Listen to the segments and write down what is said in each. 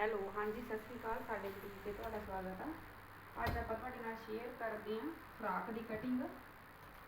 Hello, ਹਾਂਜੀ, ਸਤਿ ਸ਼੍ਰੀ ਅਕਾਲ, ਸਾਡੇ ਬੁਟੀਕ ਤੇ ਤੁਹਾਡਾ ਸਵਾਗਤ ਆ। ਅੱਜ ਆਪਾਂ ਤੁਹਾਡੇ ਨਾਲ ਸ਼ੇਅਰ ਕਰਦੇ ਹਾਂ ਫਰਾਕ ਦੀ ਕਟਿੰਗ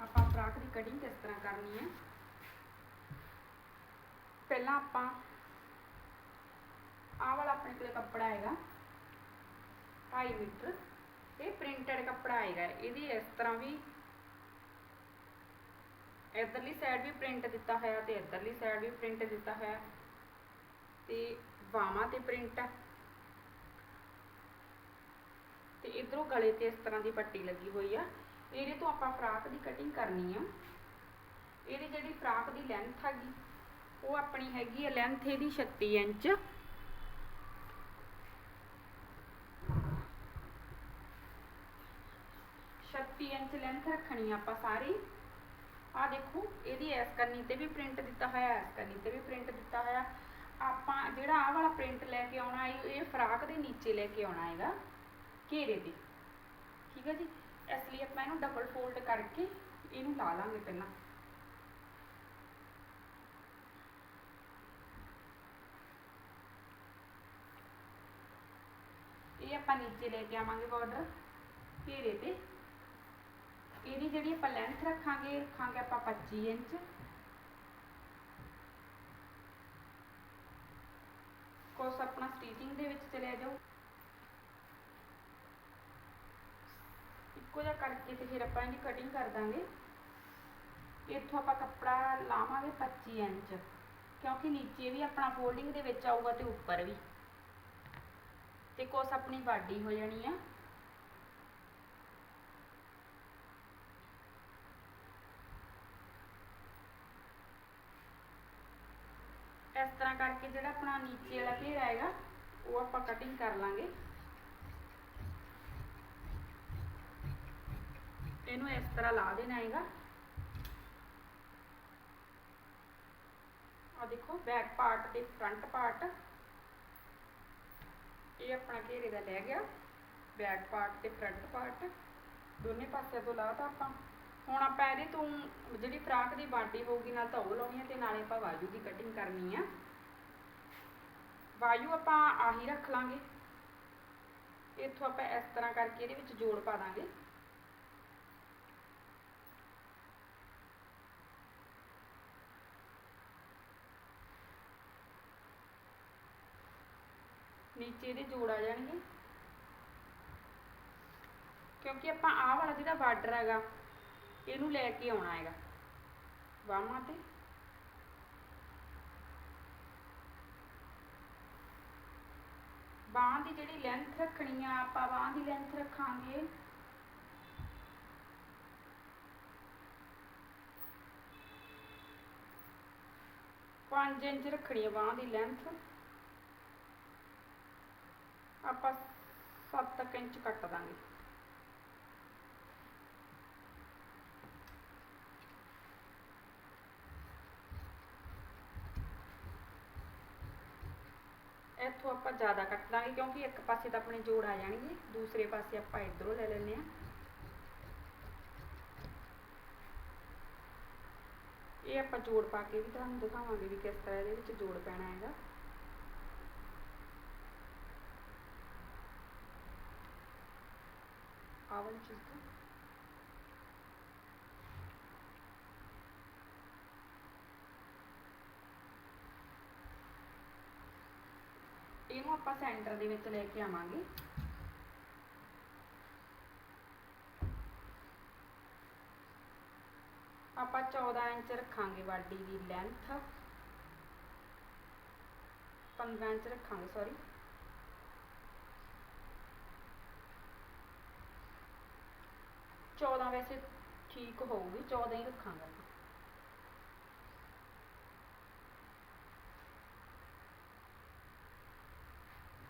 ਆਪਾਂ ਫਰਾਕ ਦੀ ਕਟਿੰਗ ਕਿਸ ਤਰ੍ਹਾਂ ਕਰਨੀ ਹੈ? ਪਹਿਲਾਂ ਆਪਾਂ ਆਹ ਵਾਲਾ ਆਪਣੇ ਕੋਲ ਕੱਪੜਾ ਹੈਗਾ 2.5 ਮੀਟਰ। ਇਹ ਪ੍ਰਿੰਟਡ ਕੱਪੜਾ ਹੈਗਾ, ਇਹਦੀ ਇਸ ਤਰ੍ਹਾਂ ਵੀ ਇਧਰਲੀ ਸਾਈਡ ਵੀ ਪ੍ਰਿੰਟ ਦਿੱਤਾ ਹੋਇਆ ਤੇ ਇਧਰਲੀ ਸਾਈਡ ਵੀ ਪ੍ਰਿੰਟ ਦਿੱਤਾ ਹੋਇਆ। ਤੇ ਬਾਹਾਂ ਤੇ ਪ੍ਰਿੰਟ। ਹੈ ਤੇ ਇਧਰੋਂ ਗਲੇ ਤੇ ਇਸ ਤਰ੍ਹਾਂ ਦੀ ਪੱਟੀ ਲੱਗੀ ਹੋਈ ਆ। ਇਹਦੇ ਤੋਂ ਆਪਾਂ ਫਰਾਕ ਦੀ ਕਟਿੰਗ ਕਰਨੀ ਆ। ਇਹਦੀ ਜਿਹੜੀ ਫਰਾਕ ਦੀ ਲੈਂਥ ਹੈਗੀ, ਉਹ ਆਪਣੀ ਹੈਗੀ ਆ ਲੈਂਥ ਇਹਦੀ 36 ਇੰਚ। ਛੱਤੀ ਇੰਚ ਲੈਂਥ ਰੱਖਣੀ ਆ ਆਪਾਂ ਸਾਰੀ। ਆ ਦੇਖੋ, ਇਹਦੀ ਐਸ ਕਰਨੀ ਤੇ ਵੀ ਪ੍ਰਿੰਟ ਦਿੱਤਾ ਹੋਇਆ ਐਸ ਕਰਨੀ ਤੇ ਵੀ ਪ੍ਰਿੰਟ ਦਿੱਤਾ ਹੋਇਆ। ਆਪਾਂ ਜਿਹੜਾ ਆਹ ਵਾਲਾ ਪ੍ਰਿੰਟ ਲੈ ਕੇ ਆਉਣਾ ਹੈ, ਇਹ ਫਰਾਕ ਦੇ ਨੀਚੇ ਲੈ ਕੇ ਆਉਣਾ ਹੈਗਾ, ਘੇਰੇ ਤੇ। ਠੀਕ ਹੈ ਜੀ? ਇਸ ਲਈ ਆਪਾਂ ਇਹਨੂੰ ਡਬਲ ਫੋਲਡ ਕਰਕੇ ਇਹਨੂੰ ਲਾ ਲਾਂਗੇ ਪਹਿਲਾਂ। ਇਹ ਆਪਾਂ ਨੀਚੇ ਲੈ ਕੇ ਆਵਾਂਗੇ ਬਾਰਡਰ ਘੇਰੇ ਤੇ। ਇਹਦੀ ਜਿਹੜੀ ਆਪਾਂ ਲੈਂਥ ਰੱਖਾਂਗੇ ਰੱਖਾਂਗੇ ਆਪਾਂ 25 ਇੰਚ। ਕੋਸ ਆਪਣਾ ਸਟੀਚਿੰਗ ਦੇ ਵਿੱਚ ਚਲੇ ਜਾਓ। ਇੱਕੋ ਜਿਹਾ ਕਰਕੇ ਤੇ ਫਿਰ ਆਪਾਂ ਇਹਦੀ ਕਟਿੰਗ ਕਰ ਦਾਂਗੇ। ਇੱਥੋਂ ਆਪਾਂ ਕੱਪੜਾ ਲਾਵਾਂਗੇ 25 ਇੰਚ, ਕਿਉਂਕਿ ਨੀਚੇ ਵੀ ਆਪਣਾ ਫੋਲਡਿੰਗ ਦੇ ਵਿੱਚ ਆਊਗਾ ਤੇ ਉੱਪਰ ਵੀ। ਤੇ ਕੋਸ ਆਪਣੀ ਬਾਡੀ ਹੋ ਜਾਣੀ ਆ। ਇਸ ਤਰ੍ਹਾਂ ਕਰਕੇ ਜਿਹੜਾ ਆਪਣਾ ਨੀਚੇ ਵਾਲਾ ਘੇਰਾ ਹੈਗਾ, ਉਹ ਆਪਾਂ ਕਟਿੰਗ ਕਰ ਲਾਂਗੇ। ਇਹਨੂੰ ਇਸ ਤਰ੍ਹਾਂ ਲਾ ਦੇਣਾ ਹੈਗਾ। ਆ ਦੇਖੋ ਬੈਕ ਪਾਰਟ ਤੇ ਫਰੰਟ ਪਾਰਟ ਇਹ ਆਪਣਾ ਘੇਰੇ ਦਾ ਲੈ ਗਿਆ। ਬੈਕ ਪਾਰਟ ਤੇ ਫਰੰਟ ਪਾਰਟ ਦੋਨੇ ਪਾਸੇ ਤੋਂ ਲਾਤਾ ਆਪਾਂ। ਹੁਣ ਆਪਾਂ ਇਹਦੇ ਤੋਂ ਜਿਹੜੀ ਫਰਾਕ ਦੀ ਬਾਡੀ ਹੋਊਗੀ, ਨਾਲ ਤਾਂ ਉਹ ਲਾਉਣੀ ਹੈ ਤੇ ਨਾਲੇ ਆਪਾਂ ਬਾਜੂ ਦੀ ਕਟਿੰਗ ਕਰਨੀ ਆ। ਵਾਯੂ ਆਪਾਂ ਆਹੀ ਰੱਖ ਲਾਂਗੇ। ਇੱਥੋਂ ਆਪਾਂ ਇਸ ਤਰ੍ਹਾਂ ਕਰਕੇ ਇਹਦੇ ਵਿੱਚ ਜੋੜ ਪਾ ਦਾਂਗੇ। ਨੀਚੇ ਇਹਦੇ ਜੋੜ ਆ ਜਾਣਗੇ। ਕਿਉਂਕਿ ਆਪਾਂ ਆਹ ਵਾਲਾ ਜਿਹੜਾ ਬਾਰਡਰ ਹੈਗਾ ਇਹਨੂੰ ਲੈ ਕੇ ਆਉਣਾ ਹੈਗਾ। ਬਾਹਾਂ ਤੇ। ਬਾਹਾਂ ਦੀ ਜਿਹੜੀ ਲੈਂਥ ਰੱਖਣੀ ਆ, ਆਪਾਂ ਬਾਹਾਂ ਦੀ ਲੈਂਥ ਰੱਖਾਂਗੇ। ਪੰਜ ਇੰਚ ਰੱਖਣੀ ਆ ਬਾਹਾਂ ਦੀ ਲੈਂਥ ਆਪਾਂ 7 ਇੰਚ ਕੱਟ ਦਾਂਗੇ। ਇੱਥੋਂ ਆਪਾਂ ਜ਼ਿਆਦਾ ਕੱਟ ਲਾਂਗੇ ਕਿਉਂਕਿ ਇੱਕ ਪਾਸੇ ਤਾਂ ਆਪਣੇ ਜੋੜ ਆ ਜਾਣਗੇ, ਦੂਸਰੇ ਪਾਸੇ ਆਪਾਂ ਇਧਰੋਂ ਲੈ ਲੈਂਦੇ ਆ ਇਹ ਆਪਾਂ ਜੋੜ ਪਾ ਕੇ ਵੀ ਤੁਹਾਨੂੰ ਦਿਖਾਵਾਂਗੇ ਵੀ ਕਿਸ ਤਰ੍ਹਾਂ ਇਹਦੇ ਵਿੱਚ ਜੋੜ ਪੈਣਾ ਹੈਗਾ। ਆਹ ਚੀਜ਼ ਇਹਨੂੰ ਆਪਾਂ ਸੈਂਟਰ ਦੇ ਵਿੱਚ ਲੈ ਕੇ ਆਵਾਂਗੇ। ਆਪਾਂ 14 ਇੰਚ ਰੱਖਾਂਗੇ ਬਾਡੀ ਦੀ ਲੈਂਥ 15 ਇੰਚ ਰੱਖਾਂਗੇ ਸੌਰੀ ਚੌਦਾਂ ਵੈਸੇ ਠੀਕ ਹੋਊਗੀ 14 ਹੀ ਰੱਖਾਂਗਾ ਆਪਾਂ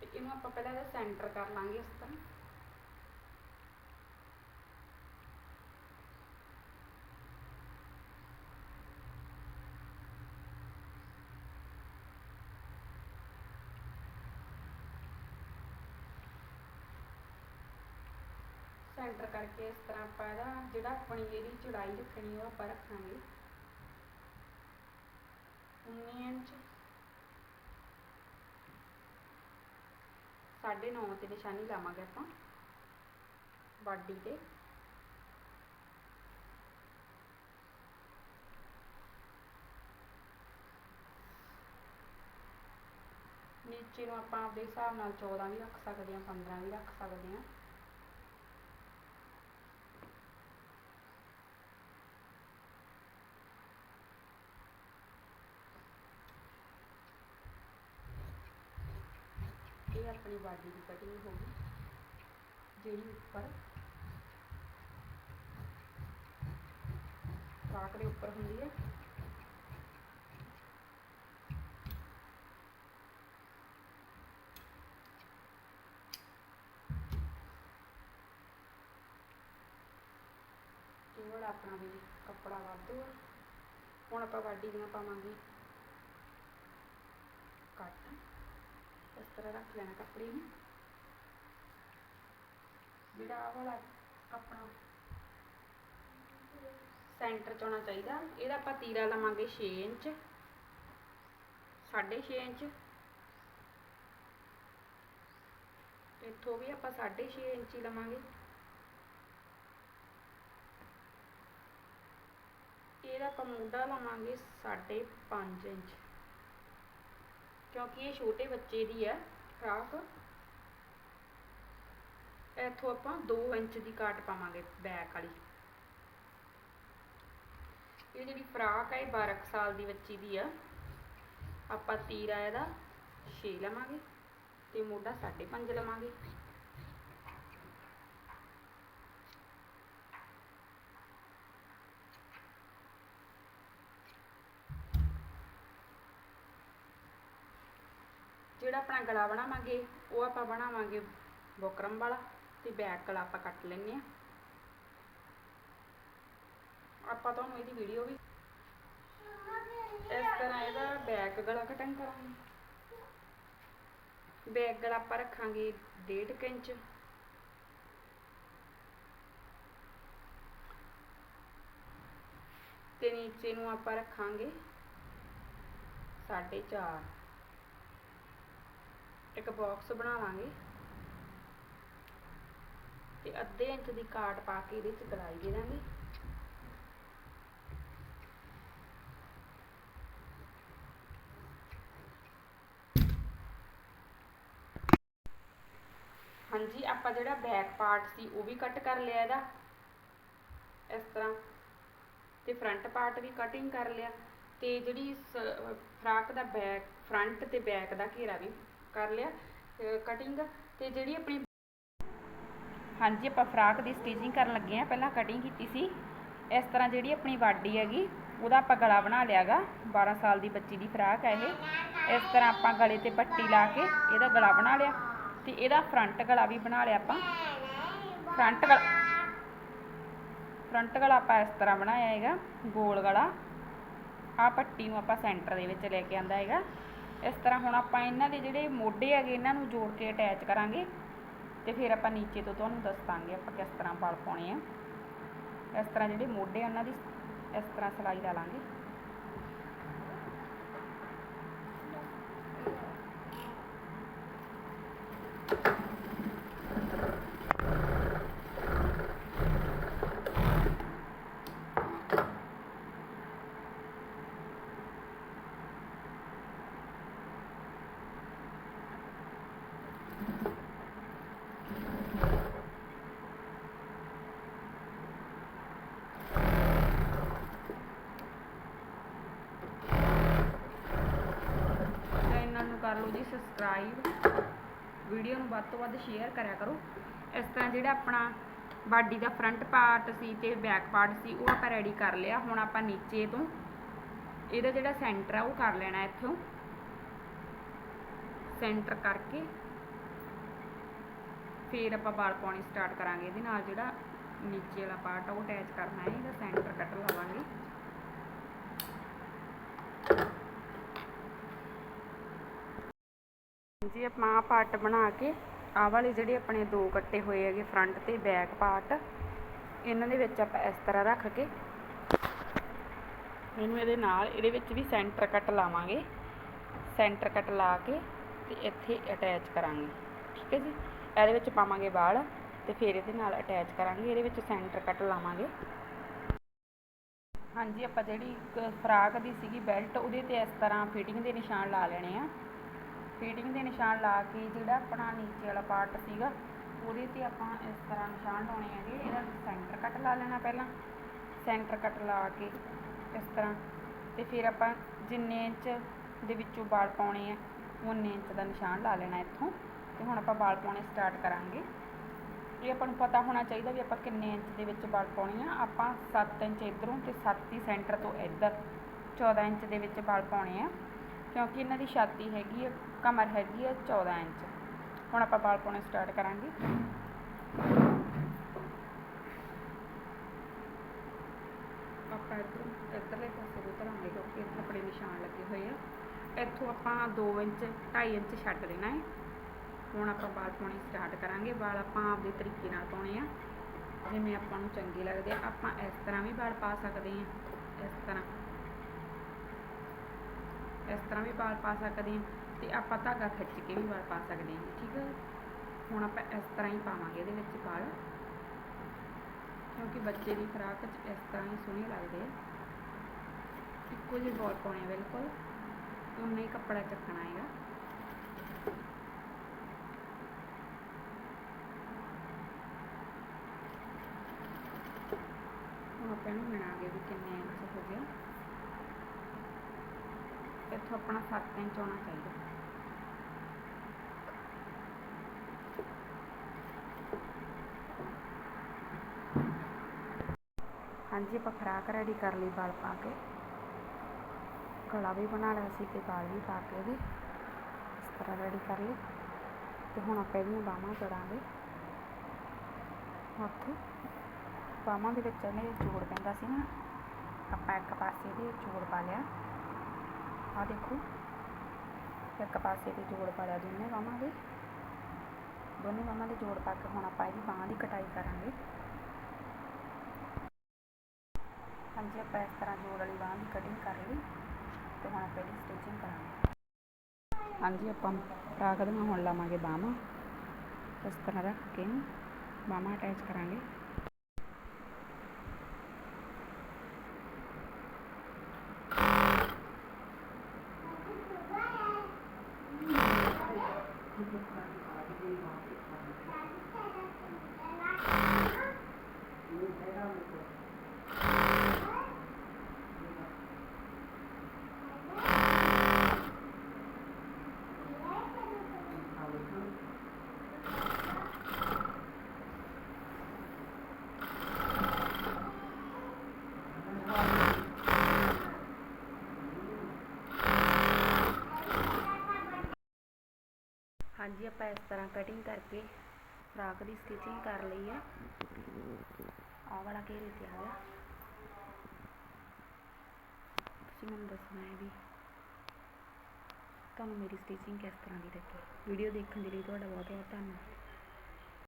ਤੇ ਇਹਨੂੰ ਆਪਾਂ ਪਹਿਲਾਂ ਇਹਦਾ ਸੈਂਟਰ ਕਰ ਲਾਂਗੇ ਇਸ ਤਰ੍ਹਾਂ। ਸੈਂਟਰ ਕਰਕੇ ਇਸ ਤਰ੍ਹਾਂ ਆਪਾਂ ਇਹਦਾ ਜਿਹੜਾ ਆਪਣੀ ਇਹਦੀ ਚੌੜਾਈ ਰੱਖਣੀ ਉਹ ਆਪਾਂ ਰੱਖਾਂਗੇ। 19 ਇੰਚ। 9.5 ਤੇ ਨਿਸ਼ਾਨੀ ਲਾਵਾਂਗੇ ਆਪਾਂ। ਬਾਡੀ ਤੇ। ਨੀਚੇ ਨੂੰ ਆਪਾਂ ਆਪਣੇ ਹਿਸਾਬ ਨਾਲ 14 ਵੀ ਰੱਖ ਸਕਦੇ ਹਾਂ 15 ਵੀ ਰੱਖ ਸਕਦੇ ਹਾਂ। ਇਹ ਆਪਣੀ ਬਾਡੀ ਦੀ ਕਟਿੰਗ ਹੋ ਜਿਹੜੀ ਉੱਪਰ ਫਰਾਕ ਦੇ ਉੱਪਰ ਹੁੰਦੀ ਹੈ। ਇਹ ਆਪਣਾ ਵੀ ਕੱਪੜਾ ਵਾਧੂ ਆ। ਹੁਣ ਆਪਾਂ ਬਾਡੀ ਦੀਆਂ ਪਾਵਾਂਗੇ। ਕੱਟ। ਇਸ ਤਰ੍ਹਾਂ ਰੱਖ ਲੈਣਾ ਕੱਪੜੇ ਨੂੰ। ਜਿਹੜਾ ਆਹ ਵਾਲਾ ਆਪਣਾ ਸੈਂਟਰ ਚ ਹੋਣਾ ਚਾਹੀਦਾ, ਇਹਦਾ ਆਪਾਂ ਤੀਰਾ ਲਵਾਂਗੇ 6 ਇੰਚ 6.5 ਇੰਚ। ਇੱਥੋਂ ਵੀ ਆਪਾਂ 6.5 ਇੰਚ ਹੀ ਲਵਾਂਗੇ। ਇਹਦਾ ਆਪਾਂ ਮੋਢਾ ਲਵਾਂਗੇ 5.5 ਇੰਚ। ਕਿਉਂਕਿ ਇਹ ਛੋਟੇ ਬੱਚੇ ਦੀ ਹੈ ਫਰਾਕ ਇੱਥੋਂ ਆਪਾਂ 2 ਇੰਚ ਦੀ ਕਾਟ ਪਾਵਾਂਗੇ ਬੈਕ ਵਾਲੀ। ਇਹ ਜਿਹੜੀ ਫਰਾਕ ਹੈ, ਇਹ 12 ਕੁ ਸਾਲ ਦੀ ਬੱਚੀ ਦੀ ਆ ਆਪਾਂ ਤੀਰਾ ਇਹਦਾ 6 ਲਵਾਂਗੇ ਤੇ ਮੋਢਾ 5.5 ਲਵਾਂਗੇ। ਆਪਣਾ ਗਲਾ ਬਣਾਵਾਂਗੇ, ਉਹ ਆਪਾਂ ਬਣਾਵਾਂਗੇ ਬੁਕਰਮ ਵਾਲਾ ਤੇ ਬੈਕ ਗਲਾ ਆਪਾਂ ਕੱਟ ਲੈਂਦੇ ਆ ਆਪਾਂ ਤੁਹਾਨੂੰ ਇਹਦੀ ਵੀਡੀਓ ਵੀ ਇਸ ਤਰ੍ਹਾਂ ਇਹਦਾ ਬੈਕ ਗਲਾ ਕਟਿੰਗ ਕਰਾਂਗੇ। ਬੈਕ ਗਲਾ ਆਪਾਂ ਰੱਖਾਂਗੇ 1.5 ਇੰਚ। ਤੇ ਨੀਚੇ ਨੂੰ ਆਪਾਂ ਰੱਖਾਂਗੇ 4.5 ਇੱਕ ਬਾਕਸ ਬਣਾਵਾਂਗੇ। ਤੇ ਅੱਧੇ ਇੰਚ ਦੀ ਕਾਟ ਪਾ ਕੇ ਇਹਦੇ ਵਿੱਚ ਗਲਾਈ ਦੇ ਦਾਂਗੇ। ਹਾਂਜੀ, ਆਪਾਂ ਜਿਹੜਾ ਬੈਕ ਪਾਰਟ ਸੀ, ਉਹ ਵੀ ਕੱਟ ਕਰ ਲਿਆ ਇਹਦਾ। ਇਸ ਤਰ੍ਹਾਂ। ਤੇ ਫਰੰਟ ਪਾਰਟ ਵੀ ਕਟਿੰਗ ਕਰ ਲਿਆ। ਤੇ ਜਿਹੜੀ ਫਰਾਕ ਦਾ ਬੈਕ ਫਰੰਟ ਤੇ ਬੈਕ ਦਾ ਘੇਰਾ ਵੀ ਕਰ ਲਿਆ ਕਟਿੰਗ ਤੇ ਜਿਹੜੀ ਆਪਣੀ ਹਾਂਜੀ, ਆਪਾਂ ਫਰਾਕ ਦੀ ਸਟਿਚਿੰਗ ਕਰਨ ਲੱਗੇ ਆ ਪਹਿਲਾਂ ਕਟਿੰਗ ਕੀਤੀ ਸੀ। ਇਸ ਤਰ੍ਹਾਂ ਜਿਹੜੀ ਆਪਣੀ ਬਾਡੀ ਹੈਗੀ, ਉਹਦਾ ਆਪਾਂ ਗਲਾ ਬਣਾ ਲਿਆਗਾ 12 ਸਾਲ ਦੀ ਬੱਚੀ ਦੀ ਫਰਾਕ ਹੈ ਇਹ। ਇਸ ਤਰ੍ਹਾਂ ਆਪਾਂ ਗਲੇ ਤੇ ਪੱਟੀ ਲਾ ਕੇ ਇਹਦਾ ਗਲਾ ਬਣਾ ਲਿਆ ਤੇ ਇਹਦਾ ਫਰੰਟ ਗਲਾ ਵੀ ਬਣਾ ਲਿਆ ਆਪਾਂ। ਫਰੰਟ ਗਲਾ ਫਰੰਟ ਗਲਾ ਆਪਾਂ ਇਸ ਤਰ੍ਹਾਂ ਬਣਾਇਆ ਹੈਗਾ, ਗੋਲ ਗਲਾ। ਆ ਪੱਟੀ ਨੂੰ ਆਪਾਂ ਸੈਂਟਰ ਦੇ ਵਿੱਚ ਲੈ ਕੇ ਆਂਦਾ ਹੈਗਾ। ਇਸ ਤਰ੍ਹਾਂ ਹੁਣ ਆਪਾਂ ਇਹਨਾਂ ਦੇ ਜਿਹੜੇ ਮੋਢੇ ਹੈਗੇ, ਇਹਨਾਂ ਨੂੰ ਜੋੜ ਕੇ ਅਟੈਚ ਕਰਾਂਗੇ ਤੇ ਫਿਰ ਆਪਾਂ ਨੀਚੇ ਤੋਂ ਤੁਹਾਨੂੰ ਦੱਸਾਂਗੇ ਆਪਾਂ ਕਿਸ ਤਰ੍ਹਾਂ ਬਲ ਪਾਉਣੇ ਆ। ਇਸ ਤਰ੍ਹਾਂ ਜਿਹੜੇ ਮੋਢੇ ਆ, ਉਹਨਾਂ ਦੀ ਇਸ ਤਰ੍ਹਾਂ ਸਿਲਾਈ ਲਾ ਲਾਂਗੇ ਚੈਨਲ ਨੂੰ ਕਰ ਲਓ ਜੀ ਸਬਸਕ੍ਰਾਈਬ ਵੀਡੀਓ ਨੂੰ ਵੱਧ ਤੋਂ ਵੱਧ ਸ਼ੇਅਰ ਕਰਿਆ ਕਰੋ। ਇਸ ਤਰ੍ਹਾਂ ਜਿਹੜਾ ਆਪਣਾ ਬਾਡੀ ਦਾ ਫਰੰਟ ਪਾਰਟ ਸੀ ਤੇ ਬੈਕ ਪਾਰਟ ਸੀ, ਉਹ ਆਪਾਂ ਰੈਡੀ ਕਰ ਲਿਆ। ਹੁਣ ਆਪਾਂ ਨੀਚੇ ਤੋਂ ਇਹਦਾ ਜਿਹੜਾ ਸੈਂਟਰ ਆ, ਉਹ ਕਰ ਲੈਣਾ ਇੱਥੋਂ। ਸੈਂਟਰ ਕਰਕੇ ਫਿਰ ਆਪਾਂ ਵਾਲ ਪਾਉਣੀ ਸਟਾਰਟ ਕਰਾਂਗੇ। ਇਹਦੇ ਨਾਲ ਜਿਹੜਾ ਨੀਚੇ ਵਾਲਾ ਪਾਰਟ ਆ, ਉਹ ਅਟੈਚ ਕਰਨਾ ਹੈ। ਇਹਦਾ ਸੈਂਟਰ ਕੱਟ ਲਵਾਂਗੇ। ਜੀ ਆਪਾਂ ਆਹ ਪਾਰਟ ਬਣਾ ਕੇ, ਆਹ ਵਾਲੇ ਜਿਹੜੇ ਆਪਣੇ ਦੋ ਕੱਟੇ ਹੋਏ ਹੈਗੇ ਫਰੰਟ ਤੇ ਬੈਕ ਪਾਰਟ ਇਹਨਾਂ ਦੇ ਵਿੱਚ ਆਪਾਂ ਇਸ ਤਰ੍ਹਾਂ ਰੱਖ ਕੇ ਇਹਨੂੰ ਇਹਦੇ ਨਾਲ ਇਹਦੇ ਵਿੱਚ ਵੀ ਸੈਂਟਰ ਕੱਟ ਲਾਵਾਂਗੇ। ਸੈਂਟਰ ਕੱਟ ਲਾ ਕੇ ਤੇ ਇੱਥੇ ਅਟੈਚ ਕਰਾਂਗੇ। ਠੀਕ ਹੈ ਜੀ? ਇਹਦੇ ਵਿੱਚ ਪਾਵਾਂਗੇ ਵਾਲ ਤੇ ਫਿਰ ਇਹਦੇ ਨਾਲ ਅਟੈਚ ਕਰਾਂਗੇ। ਇਹਦੇ ਵਿੱਚ ਸੈਂਟਰ ਕੱਟ ਲਾਵਾਂਗੇ। ਹਾਂਜੀ, ਆਪਾਂ ਜਿਹੜੀ ਫਰਾਕ ਦੀ ਸੀਗੀ ਬੈਲਟ ਉਹਦੇ ਤੇ ਇਸ ਤਰ੍ਹਾਂ ਫਿਟਿੰਗ ਦੇ ਨਿਸ਼ਾਨ ਲਾ ਲੈਣੇ ਆ। ਫਿਟਿੰਗ ਦੇ ਨਿਸ਼ਾਨ ਲਾ ਕੇ ਜਿਹੜਾ ਆਪਣਾ ਨੀਚੇ ਵਾਲਾ ਪਾਰਟ ਸੀਗਾ, ਉਹਦੇ ਤੇ ਆਪਾਂ ਇਸ ਤਰ੍ਹਾਂ ਨਿਸ਼ਾਨ ਲਾਉਣੇ ਹੈਗੇ। ਇਹਦਾ ਸੈਂਟਰ ਕੱਟ ਲਾ ਲੈਣਾ ਪਹਿਲਾਂ। ਸੈਂਟਰ ਕੱਟ ਲਾ ਕੇ ਇਸ ਤਰ੍ਹਾਂ। ਤੇ ਫਿਰ ਆਪਾਂ ਜਿੰਨੇ ਇੰਚ ਦੇ ਵਿੱਚੋਂ ਵਾਲ ਪਾਉਣੇ ਆ, ਉਨੇ ਇੰਚ ਦਾ ਨਿਸ਼ਾਨ ਲਾ ਲੈਣਾ ਇੱਥੋਂ। ਤੇ ਹੁਣ ਆਪਾਂ ਵਾਲ ਪਾਉਣੇ ਸਟਾਰਟ ਕਰਾਂਗੇ। ਇਹ ਆਪਾਂ ਨੂੰ ਪਤਾ ਹੋਣਾ ਚਾਹੀਦਾ ਵੀ ਆਪਾਂ ਕਿੰਨੇ ਇੰਚ ਦੇ ਵਿੱਚ ਵਾਲ ਪਾਉਣੇ ਆ। ਆਪਾਂ 7 ਇੰਚ ਇਧਰੋਂ ਤੇ 7 ਹੀ ਸੈਂਟਰ ਤੋਂ ਇੱਧਰ 14 ਇੰਚ ਦੇ ਵਿੱਚ ਵਾਲ ਪਾਉਣੇ ਆ। ਕਿਉਂਕਿ ਇਹਨਾਂ ਦੀ ਛਾਤੀ ਹੈਗੀ ਹੈ ਕਮਰ ਹੈਗੀ ਹੈ 14 ਇੰਚ। ਹੁਣ ਆਪਾਂ ਵਾਲ ਪਾਉਣੇ ਸਟਾਰਟ ਕਰਾਂਗੇ। ਆਪਾਂ ਇੱਧਰੋਂ ਇੱਧਰਲੇ ਪਾਸੇ ਤੋਂ ਧਰਾਂਗੇ ਕਿਉਂਕਿ ਇੱਥੇ ਆਪਣੇ ਨਿਸ਼ਾਨ ਲੱਗੇ ਹੋਏ ਆ। ਇੱਥੋਂ ਆਪਾਂ 2 ਇੰਚ 2.5 ਇੰਚ ਛੱਡ ਦੇਣਾ ਹੈ। ਹੁਣ ਆਪਾਂ ਵਾਲ ਪਾਉਣੇ ਸਟਾਰਟ ਕਰਾਂਗੇ। ਵਾਲ ਆਪਾਂ ਆਪਦੇ ਤਰੀਕੇ ਨਾਲ ਪਾਉਣੇ ਆ। ਜਿਵੇਂ ਆਪਾਂ ਨੂੰ ਚੰਗੇ ਲੱਗਦੇ ਆ, ਆਪਾਂ ਇਸ ਤਰ੍ਹਾਂ ਵੀ ਵਾਲ ਪਾ ਸਕਦੇ ਆ। ਇਸ ਤਰ੍ਹਾਂ। ਇਸ ਤਰ੍ਹਾਂ ਵੀ ਵਾਲ ਪਾ ਸਕਦੇ ਆ। ਤੇ ਆਪਾਂ ਧਾਗਾ ਖਿੱਚ ਕੇ ਵੀ ਵਾਲ ਪਾ ਸਕਦੇ ਹਾਂ ਠੀਕ ਹੈ? ਹੁਣ ਆਪਾਂ ਇਸ ਤਰ੍ਹਾਂ ਹੀ ਪਾਵਾਂਗੇ ਇਹਦੇ ਵਿੱਚ ਵਾਲ। ਕਿਉਂਕਿ ਬੱਚੇ ਦੀ ਖਰਾਕ ਇਸ ਤਰ੍ਹਾਂ ਹੀ ਸੋਹਣੇ ਲੱਗਦੇ ਇੱਕੋ ਜਿਹੇ ਵਾਲ ਪਾਉਣੇ ਬਿਲਕੁਲ। ਉਨਾ ਹੀ ਕੱਪੜਾ ਚੱਕਣਾ ਹੈਗਾ। ਹੁਣ ਆਪਾਂ ਇਹਨੂੰ ਮਿਣਾਂਗੇ ਵੀ ਕਿੰਨੇ ਇੰਚ ਹੋ ਗਿਆ। ਇੱਥੋਂ ਆਪਣਾ 7 ਇੰਚ ਆਉਣਾ ਚਾਹੀਦਾ। ਹਾਂਜੀ, ਆਪਾਂ ਫਰਾਕ ਰੈਡੀ ਕਰ ਲਈ ਵਾਲ ਪਾ ਕੇ। ਗਲਾ ਵੀ ਬਣਾ ਲਿਆ ਸੀ ਤੇ ਵਾਲ ਵੀ ਪਾ ਕੇ ਉਹਦੇ। ਇਸ ਤਰ੍ਹਾਂ ਰੈਡੀ ਕਰ ਲਈ। ਤੇ ਹੁਣ ਆਪਾਂ ਇਹਦੀਆਂ ਬਾਹਾਂ ਜੜਾਂਗੇ ਉੱਥੇ ਬਾਹਾਂ ਦੇ ਵਿੱਚ ਇਹਨੇ ਜੋੜ ਪੈਂਦਾ ਸੀ ਨਾ। ਆਪਾਂ ਇੱਕ ਪਾਸੇ ਦੇ ਜੋੜ ਪਾ ਲਿਆ। ਆ ਦੇਖੋ। ਇੱਕ ਪਾਸੇ ਦੇ ਜੋੜ ਪਾ ਲਿਆ ਦੋਨੇ ਬਾਹਾਂ ਦੇ। ਦੋਨੇ ਬਾਹਾਂ ਦੇ ਜੋੜ ਪਾ ਕੇ ਹੁਣ ਆਪਾਂ ਇਹਦੀ ਬਾਹਾਂ ਦੀ ਕਟਾਈ ਕਰਾਂਗੇ। ਹਾਂਜੀ ਆਪਾਂ ਇਸ ਤਰ੍ਹਾਂ ਜੋੜ ਵਾਲੀ ਬਾਹਾਂ ਦੀ ਕਟਿੰਗ ਕਰ ਲਈ ਤੇ ਹੁਣ ਆਪਾਂ ਇਹਦੀ ਸਟਿਚਿੰਗ ਕਰਾਂਗੇ ਹਾਂਜੀ ਆਪਾਂ ਫਰਾਕ ਦੀਆਂ ਹੁਣ ਲਾਵਾਂਗੇ ਬਾਹਾਂ ਇਸ ਤਰ੍ਹਾਂ ਰੱਖ ਕੇ ਬਾਹਾਂ ਅਟੈਚ ਕਰਾਂਗੇ ਹਾਂਜੀ, ਆਪਾਂ ਇਸ ਤਰ੍ਹਾਂ ਕਟਿੰਗ ਕਰਕੇ ਫਰਾਕ ਦੀ ਸਟਿਚਿੰਗ ਕਰ ਲਈ ਹੈ ਆਹ ਵਾਲਾ ਘੇਰੇ ਤੇ ਆ ਗਿਆ? ਤੁਸੀਂ ਮੈਨੂੰ ਦੱਸਣਾ ਹੈ ਵੀ ਤੁਹਾਨੂੰ ਮੇਰੀ ਸਟਿਚਿੰਗ ਕਿਸ ਤਰ੍ਹਾਂ ਦੀ ਲੱਗੀ? ਵੀਡੀਓ ਦੇਖਣ ਦੇ ਲਈ ਤੁਹਾਡਾ ਬਹੁਤ ਬਹੁਤ ਧੰਨਵਾਦ।